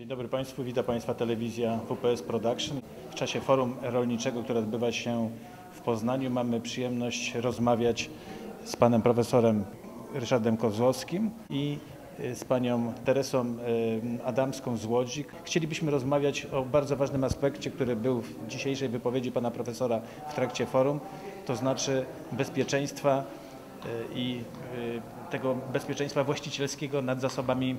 Dzień dobry Państwu, witam Państwa telewizja WPS Production. W czasie forum rolniczego, które odbywa się w Poznaniu, mamy przyjemność rozmawiać z panem profesorem Ryszardem Kozłowskim i y, z panią Teresą y, Adamską z Łodzi. Chcielibyśmy rozmawiać o bardzo ważnym aspekcie, który był w dzisiejszej wypowiedzi pana profesora w trakcie forum, to znaczy bezpieczeństwa i y, tego bezpieczeństwa właścicielskiego nad zasobami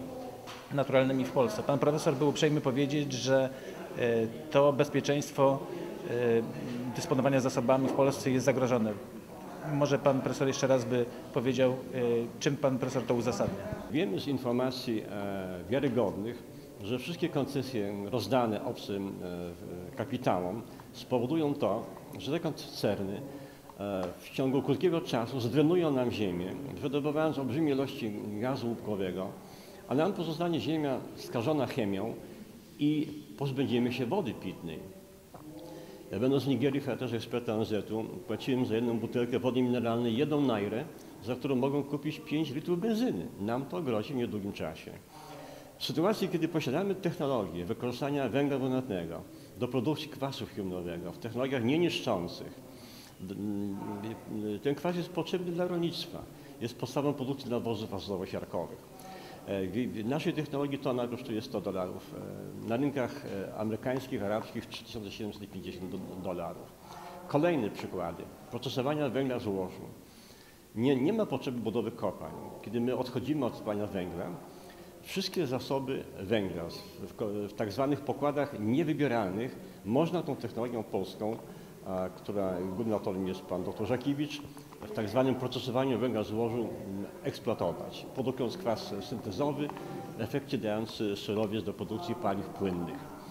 naturalnymi w Polsce. Pan profesor był uprzejmy powiedzieć, że e, to bezpieczeństwo dysponowania zasobami w Polsce jest zagrożone. Może pan profesor jeszcze raz by powiedział, czym pan profesor to uzasadnia? Wiemy z informacji e, wiarygodnych, że wszystkie koncesje rozdane obcym e, kapitałom spowodują to, że te koncerny w ciągu krótkiego czasu zdrenują nam ziemię, wydobywając olbrzymie ilości gazu łupkowego, a nam pozostanie ziemia skażona chemią i pozbędziemy się wody pitnej. Ja będąc w Nigerii w charakterze eksperta ONZ-u płaciłem za jedną butelkę wody mineralnej jedną nairę, za którą mogą kupić 5 litrów benzyny. Nam to grozi w niedługim czasie. W sytuacji, kiedy posiadamy technologię wykorzystania węgla brunatnego do produkcji kwasu filmowego w technologiach nieniszczących, ten kwas jest potrzebny dla rolnictwa. Jest podstawą produkcji nawozów azotowo-siarkowych. E, W naszej technologii tona kosztuje 100 dolarów. E, Na rynkach e, amerykańskich, arabskich 3750 do- dolarów. Kolejne przykłady. Procesowania węgla z złożu. Nie, nie ma potrzeby budowy kopalń. Kiedy my odchodzimy od spalania węgla, wszystkie zasoby węgla w, w tak zwanych pokładach niewybieralnych można tą technologią polską, która głównym autorem jest pan dr Żakiewicz, w tak zwanym procesowaniu węgla złożu eksploatować, produkując kwas syntezowy, w efekcie dający surowiec do produkcji paliw płynnych.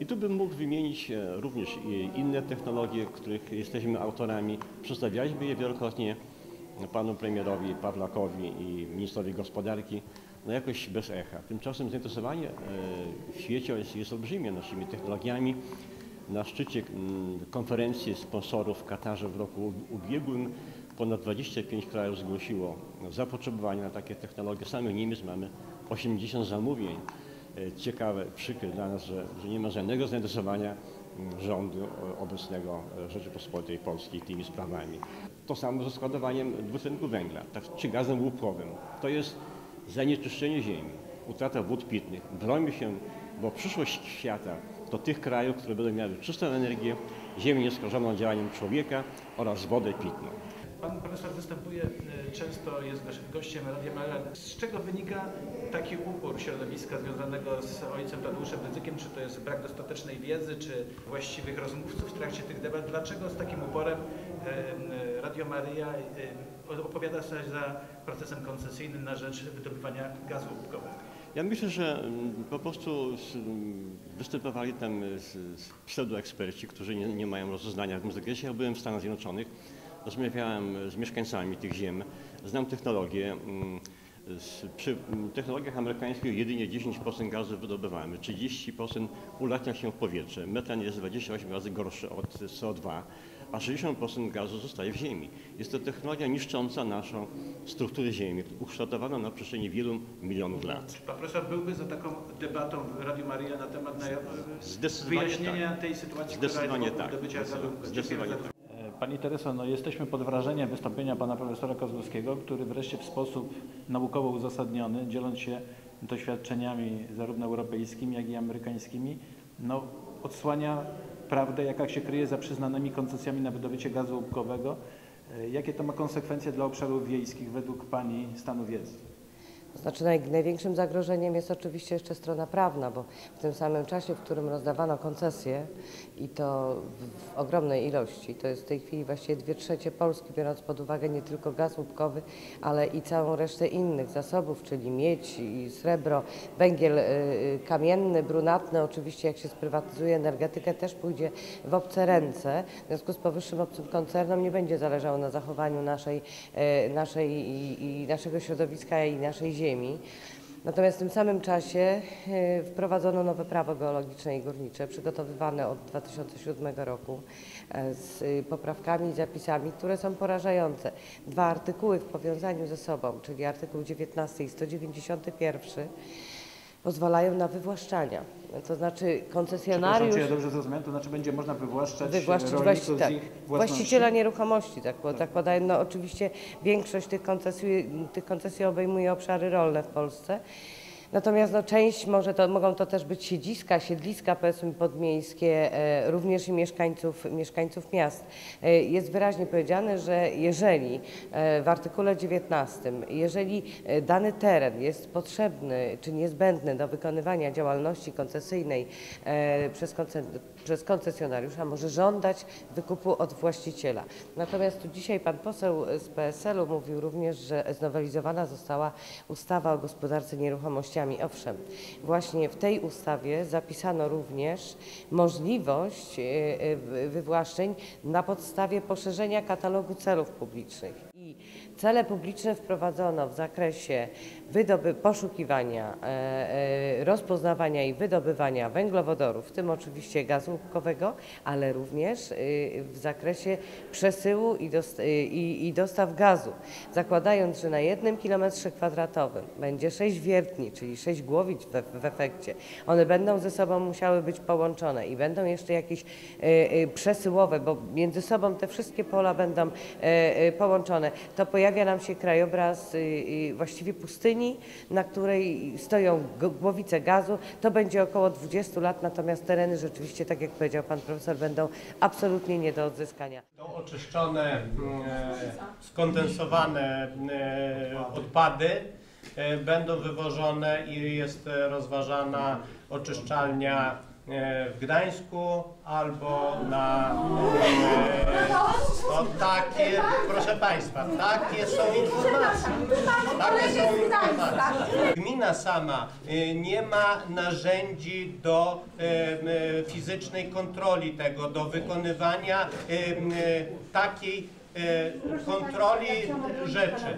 I tu bym mógł wymienić e, również inne technologie, których jesteśmy autorami. Przedstawialiśmy je wielokrotnie panu premierowi Pawlakowi i ministrowi gospodarki, no jakoś bez echa. Tymczasem zainteresowanie e, w świecie jest, jest olbrzymie naszymi technologiami. Na szczycie mm, konferencji sponsorów w Katarze w roku ubiegłym ponad 25 krajów zgłosiło zapotrzebowanie na takie technologie. Samych Niemiec mamy 80 zamówień. E, Ciekawe, przykre dla nas, że, że nie ma żadnego zainteresowania mm, rządu e, obecnego e, Rzeczypospolitej Polskiej tymi sprawami. To samo ze składowaniem dwutlenku węgla, tak, czy gazem łupkowym. To jest zanieczyszczenie ziemi, utrata wód pitnych. Brońmy się, bo przyszłość świata to tych krajów, które będą miały czystą energię, ziemię nieskażoną działaniem człowieka oraz wodę pitną. Pan profesor występuje e, często, jest goś- gościem Radia Maryland. Z czego wynika taki upór środowiska związanego z ojcem Tadeuszem Rydzykiem? Czy to jest brak dostatecznej wiedzy, czy właściwych rozmówców w trakcie tych debat? Dlaczego z takim uporem e, e, Radio Maryja e, opowiada się za procesem koncesyjnym na rzecz wydobywania gazu łupkowego? Ja myślę, że mm, po prostu mm, występowali tam y, pseudoeksperci, którzy nie, nie mają rozeznania w tym zakresie. Ja byłem w Stanach Zjednoczonych, rozmawiałem z mieszkańcami tych ziem, znam technologię. Z- Przy technologiach amerykańskich jedynie 10% gazu wydobywamy, 30% ulatnia się w powietrze. Metan jest 28 razy gorszy od CO2, a 60% gazu zostaje w ziemi. Jest to technologia niszcząca naszą strukturę ziemi, ukształtowana na przestrzeni wielu milionów lat. Pan profesor byłby za taką debatą w Radiu Maryja na temat na, wyjaśnienia tak. tej sytuacji, Zdecydowanie która jest tak. Zdecydowanie bardzo. Pani Tereso, no jesteśmy pod wrażeniem wystąpienia pana profesora Kozłowskiego, który wreszcie w sposób naukowo uzasadniony, dzieląc się doświadczeniami zarówno europejskimi, jak i amerykańskimi, no, odsłania prawdę, jaka się kryje za przyznanymi koncesjami na wydobycie gazu łupkowego. E, Jakie to ma konsekwencje dla obszarów wiejskich według pani stanu wiedzy? Znaczy naj, największym zagrożeniem jest oczywiście jeszcze strona prawna, bo w tym samym czasie, w którym rozdawano koncesje i to w, w ogromnej ilości, to jest w tej chwili właściwie dwie trzecie Polski, biorąc pod uwagę nie tylko gaz łupkowy, ale i całą resztę innych zasobów, czyli miedź i srebro, węgiel y, y, kamienny, brunatny, oczywiście jak się sprywatyzuje energetykę też pójdzie w obce ręce. W związku z powyższym obcym koncernom nie będzie zależało na zachowaniu naszej, e, naszej i, i naszego środowiska i naszej ziemi. Natomiast w tym samym czasie e, wprowadzono nowe prawo geologiczne i górnicze, przygotowywane od 2007 roku e, z y, poprawkami i zapisami, które są porażające. Dwa artykuły w powiązaniu ze sobą, czyli artykuł 19 i 191 pozwalają na wywłaszczania. To znaczy koncesjonariusz czy ja dobrze zrozumiałem, to znaczy będzie można wywłaszczać, wywłaszczyć rolników właści- tak, właściciela nieruchomości, tak, bo zakładają, no oczywiście większość tych koncesji, tych koncesji obejmuje obszary rolne w Polsce. Natomiast no, część może to, mogą to też być siedziska, siedliska powiedzmy podmiejskie, e, również i mieszkańców, mieszkańców miast. E, jest wyraźnie powiedziane, że jeżeli e, w artykule 19, jeżeli dany teren jest potrzebny czy niezbędny do wykonywania działalności koncesyjnej przez, konce- przez koncesjonariusza, może żądać wykupu od właściciela. Natomiast tu dzisiaj pan poseł z PSL-u mówił również, że znowelizowana została ustawa o gospodarce nieruchomościami. Owszem, właśnie w tej ustawie zapisano również możliwość e, e, wy- wywłaszczeń na podstawie poszerzenia katalogu celów publicznych. Cele publiczne wprowadzono w zakresie wydoby, poszukiwania, e, e, rozpoznawania i wydobywania węglowodorów, w tym oczywiście gazu łupkowego, ale również e, w zakresie przesyłu e, i, dostaw gazu, zakładając, że na jednym kilometrze kwadratowym będzie sześć wiertni, czyli sześć głowic w, efekcie. One będą ze sobą musiały być połączone i będą jeszcze jakieś e, przesyłowe, bo między sobą te wszystkie pola będą e, połączone. To pojawia nam się krajobraz e, e, właściwie pustyni, na której stoją głowice gazu. To będzie około 20 lat, natomiast tereny rzeczywiście, tak jak powiedział pan profesor, będą absolutnie nie do odzyskania. Oczyszczone, e, skondensowane e, odpady, e, będą wywożone i jest rozważana oczyszczalnia w Gdańsku albo na... e, To takie, proszę Państwa, takie są informacje. Takie są informacje. Gmina sama e, nie ma narzędzi do e, e, fizycznej kontroli tego, do wykonywania e, e, takiej e, kontroli rzeczy.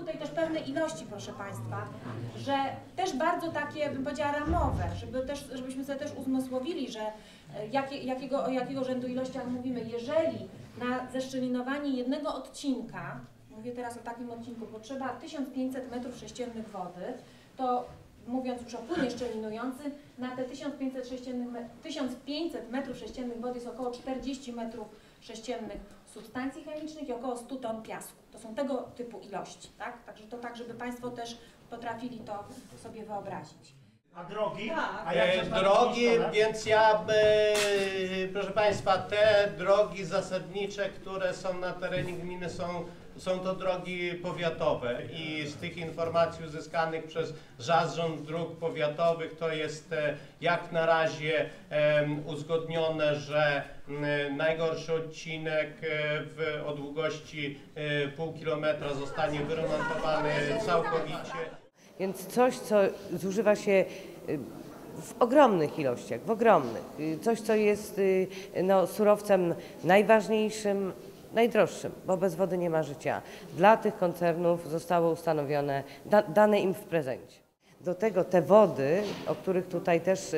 Tutaj też pewne ilości, proszę Państwa, że też bardzo takie, bym powiedziała, ramowe, żeby też, żebyśmy sobie też uzmysłowili, że e, jakie, jakiego, o jakiego rzędu ilościach mówimy. Jeżeli na zeszczelinowanie jednego odcinka, mówię teraz o takim odcinku, potrzeba 1500 m3 wody, to mówiąc już o płynie szczelinującym, na te 1500, sześciennych me- 1500 m3 wody jest około 40 m3 substancji chemicznych i około 100 ton piasku. To są tego typu ilości, tak? Także to tak, żeby Państwo też potrafili to sobie wyobrazić. A drogi? A E, jak drogi, więc ja, e, proszę Państwa, te drogi zasadnicze, które są na terenie gminy są, są to drogi powiatowe i z tych informacji uzyskanych przez Zarząd Dróg Powiatowych to jest e, jak na razie uzgodnione, że najgorszy odcinek e, w, o długości e, pół kilometra zostanie wyremontowany całkowicie. Więc coś, co zużywa się y, w ogromnych ilościach, w ogromnych. Y, Coś, co jest y, no, surowcem najważniejszym, najdroższym, bo bez wody nie ma życia. Dla tych koncernów zostało ustanowione, da, dane im w prezencie. Do tego te wody, o których tutaj też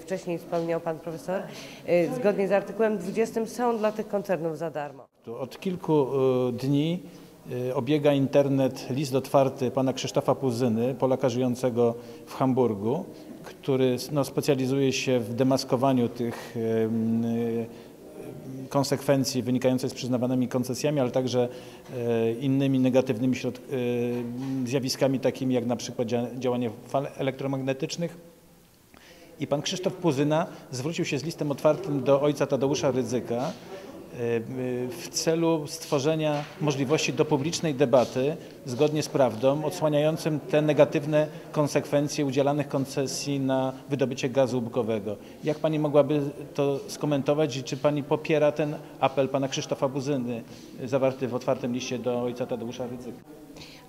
wcześniej wspomniał pan profesor, zgodnie z artykułem 20 są dla tych koncernów za darmo. Od kilku dni obiega internet list otwarty pana Krzysztofa Puzyny, Polaka żyjącego w Hamburgu, który no, specjalizuje się w demaskowaniu tych y, y, konsekwencji wynikających z przyznawanymi koncesjami, ale także y, innymi negatywnymi y, zjawiskami takimi jak na przykład dzia- działanie fal elektromagnetycznych. I pan Krzysztof Puzyna zwrócił się z listem otwartym do ojca Tadeusza Rydzyka y, y, w celu stworzenia możliwości do publicznej debaty zgodnie z prawdą, odsłaniającym te negatywne konsekwencje udzielanych koncesji na wydobycie gazu łupkowego. Jak pani mogłaby to skomentować i czy pani popiera ten apel pana Krzysztofa Puzyny y, zawarty w otwartym liście do ojca Tadeusza Rydzyka?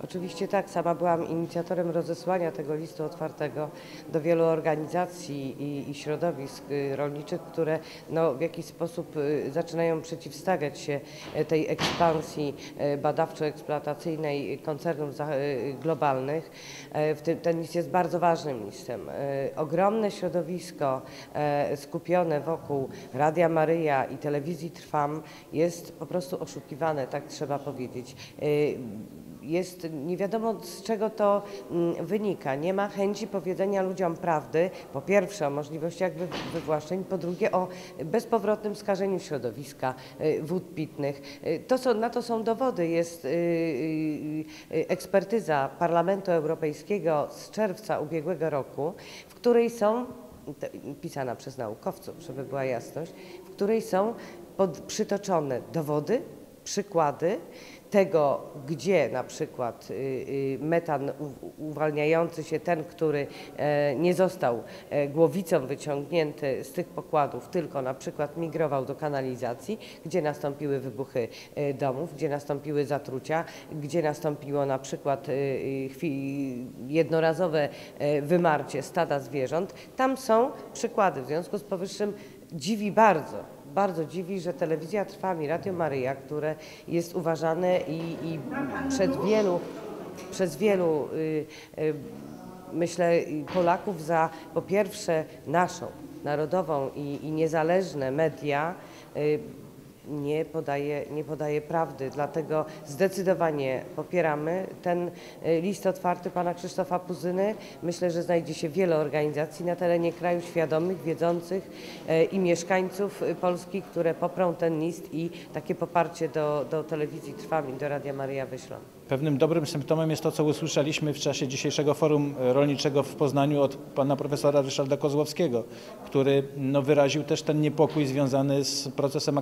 Oczywiście tak, sama byłam inicjatorem rozesłania tego listu otwartego do wielu organizacji i, i środowisk y, rolniczych, które no, w jakiś sposób y, zaczynają przeciwstawiać się e, tej ekspansji e, badawczo-eksploatacyjnej koncernów globalnych. E, tym, ten list jest bardzo ważnym listem. Ogromne środowisko skupione wokół Radia Maryja i telewizji Trwam jest po prostu oszukiwane, tak trzeba powiedzieć. Jest nie wiadomo z czego to mm, wynika. Nie ma chęci powiedzenia ludziom prawdy, po pierwsze o możliwościach wy- wywłaszczeń, po drugie o bezpowrotnym skażeniu środowiska, y, wód pitnych. Y, To, co, na to są dowody. Jest y, ekspertyza Parlamentu Europejskiego z czerwca ubiegłego roku, w której są, pisana przez naukowców, żeby była jasność, w której są pod, przytoczone dowody, przykłady tego, gdzie na przykład y, y, metan uwalniający się, ten, który e, nie został e, głowicą wyciągnięty z tych pokładów, tylko na przykład migrował do kanalizacji, gdzie nastąpiły wybuchy e, domów, gdzie nastąpiły zatrucia, gdzie nastąpiło na przykład jednorazowe wymarcie stada zwierząt. Tam są przykłady. W związku z powyższym dziwi bardzo, bardzo dziwi, że telewizja Trwam i Radio Maryja, które jest uważane i, i przed wielu, przez wielu y, y, myślę Polaków za po pierwsze naszą narodową i, i niezależne media y, nie podaje, nie podaje prawdy. Dlatego zdecydowanie popieramy ten y, list otwarty pana Krzysztofa Puzyny. Myślę, że znajdzie się wiele organizacji na terenie kraju świadomych, wiedzących y, i mieszkańców Polski, które poprą ten list i takie poparcie do, do telewizji Trwam i do Radia Maryja wyślą. Pewnym dobrym symptomem jest to, co usłyszeliśmy w czasie dzisiejszego forum rolniczego w Poznaniu od pana profesora Ryszarda Kozłowskiego, który no, wyraził też ten niepokój związany z procesem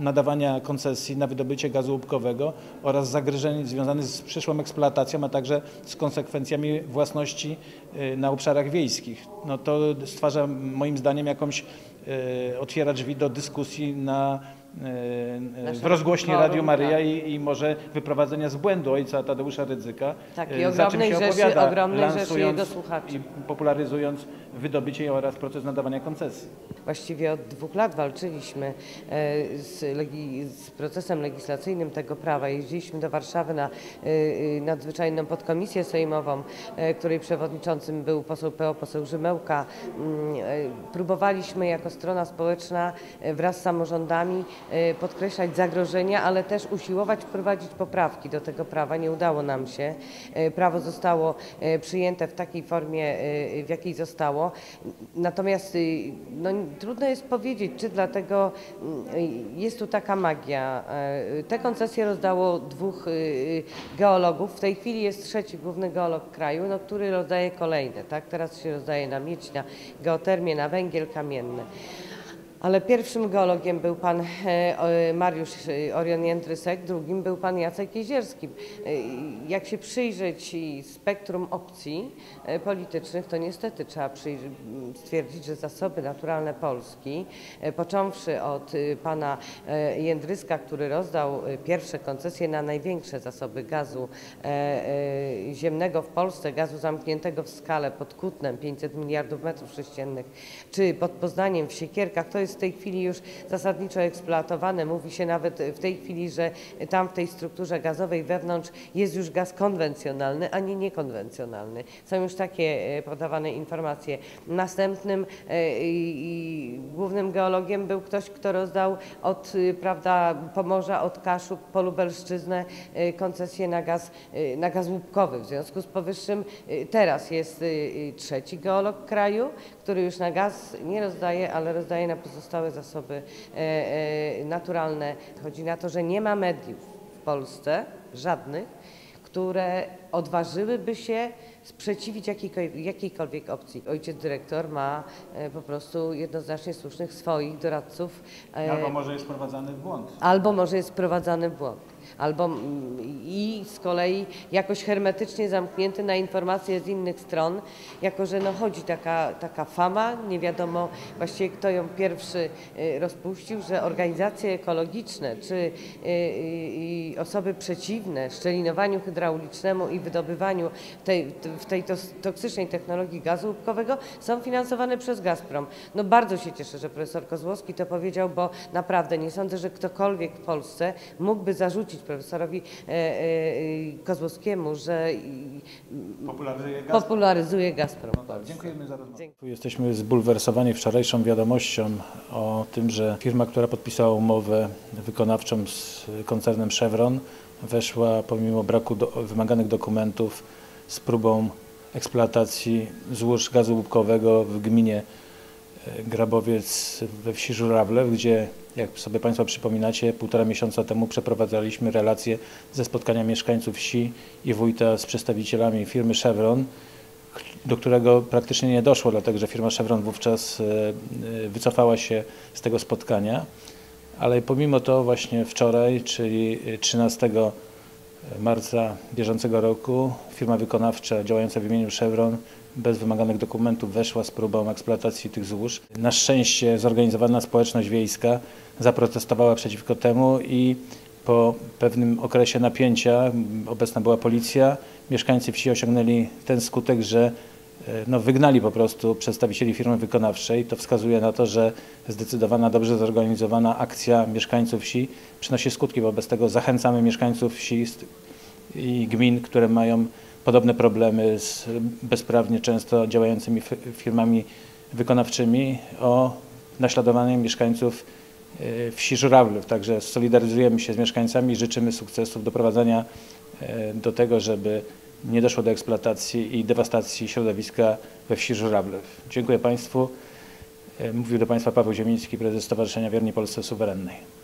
nadawania koncesji na wydobycie gazu łupkowego oraz zagrożeń związanych z przyszłą eksploatacją, a także z konsekwencjami własności y, na obszarach wiejskich. No, to stwarza moim zdaniem jakąś, y, otwiera drzwi do dyskusji na w rozgłośni forum, Radio Maryja tak. i, i może wyprowadzenia z błędu ojca Tadeusza Rydzyka. Tak, e, i za czym ogromnej rzeszy- opowiada, ogromnej rzeszy jego słuchaczy. I popularyzując wydobycie oraz proces nadawania koncesji. Właściwie od dwóch lat walczyliśmy e, z, z procesem legislacyjnym tego prawa. Jeździliśmy do Warszawy na e, e, nadzwyczajną podkomisję sejmową, e, której przewodniczącym był poseł PO, poseł Rzymełka. Mm, e, Próbowaliśmy jako strona społeczna e, wraz z samorządami e, podkreślać zagrożenia, ale też usiłować wprowadzić poprawki do tego prawa. Nie udało nam się. E, Prawo zostało e, przyjęte w takiej formie, w jakiej zostało. Natomiast y, no, trudno jest powiedzieć, czy dlatego jest tu taka magia. Te koncesje rozdało dwóch y, y, geologów. W tej chwili jest trzeci główny geolog kraju, no, który rozdaje kolejne. Tak? Teraz się rozdaje na miedź, na geotermię, na węgiel kamienny. Ale pierwszym geologiem był pan e, Mariusz e, Orion Jędrysek, drugim był pan Jacek Jezierski. E, Jak się przyjrzeć spektrum opcji politycznych, to niestety trzeba stwierdzić, że zasoby naturalne Polski, począwszy od pana Jędryska, który rozdał pierwsze koncesje na największe zasoby gazu ziemnego w Polsce, gazu zamkniętego w skale pod Kutnem 500 miliardów metrów sześciennych, czy pod Poznaniem w Siekierkach, to jest w tej chwili już zasadniczo eksploatowane. Mówi się nawet w tej chwili, że tam w tej strukturze gazowej wewnątrz jest już gaz konwencjonalny, a nie niekonwencjonalny. Są już takie e, podawane informacje. Następnym e, i, głównym geologiem był ktoś, kto rozdał od y, prawda, Pomorza, od Kaszub po Lubelszczyznę e, koncesję na gaz, e, na gaz łupkowy. W związku z powyższym e, teraz jest trzeci geolog kraju, który już na gaz nie rozdaje, ale rozdaje na pozostałe zasoby e, e, naturalne. Chodzi na to, że nie ma mediów w Polsce, żadnych, które odważyłyby się sprzeciwić jakiejkolwiek, jakiejkolwiek opcji. Ojciec dyrektor ma e, po prostu jednoznacznie słusznych swoich doradców. Albo może jest wprowadzany w błąd. albo może jest wprowadzany w błąd, albo i z kolei jakoś hermetycznie zamknięty na informacje z innych stron, jako że no chodzi taka, taka fama, nie wiadomo właściwie kto ją pierwszy y, rozpuścił, że organizacje ekologiczne czy y, osoby przeciwne szczelinowaniu hydraulicznemu i wydobywaniu tej, w tej toksycznej technologii gazu łupkowego są finansowane przez Gazprom. No bardzo się cieszę, że profesor Kozłowski to powiedział, bo naprawdę nie sądzę, że ktokolwiek w Polsce mógłby zarzucić profesorowi e, e, Kozłowskiemu, że Popularyzuje gaz. popularyzuje Gazprom. No tak, dziękujemy za rozmowę. Dziękuję. Jesteśmy zbulwersowani wczorajszą wiadomością o tym, że firma, która podpisała umowę wykonawczą z koncernem Chevron, weszła pomimo braku do, wymaganych dokumentów z próbą eksploatacji złóż gazu łupkowego w gminie Grabowiec we wsi Żurawlew, gdzie, jak sobie Państwo przypominacie, półtora miesiąca temu przeprowadzaliśmy relacje ze spotkania mieszkańców wsi i wójta z przedstawicielami firmy Chevron, do którego praktycznie nie doszło, dlatego że firma Chevron wówczas e, e, wycofała się z tego spotkania. Ale pomimo to właśnie wczoraj, czyli 13 marca bieżącego roku, firma wykonawcza działająca w imieniu Chevron bez wymaganych dokumentów weszła z próbą eksploatacji tych złóż. Na szczęście zorganizowana społeczność wiejska zaprotestowała przeciwko temu i po pewnym okresie napięcia, obecna była policja, mieszkańcy wsi osiągnęli ten skutek, że e, no, wygnali po prostu przedstawicieli firmy wykonawczej. To wskazuje na to, że zdecydowana, dobrze zorganizowana akcja mieszkańców wsi przynosi skutki. Wobec tego zachęcamy mieszkańców wsi i gmin, które mają podobne problemy z bezprawnie często działającymi fi- firmami wykonawczymi o naśladowanie mieszkańców e, wsi Żurawlów. Także solidaryzujemy się z mieszkańcami i życzymy sukcesów, doprowadzenia e, do tego, żeby nie doszło do eksploatacji i dewastacji środowiska we wsi Żurawlew. Dziękuję Państwu. E, Mówił do Państwa Paweł Ziemiński, prezes Stowarzyszenia Wierni Polsce Suwerennej.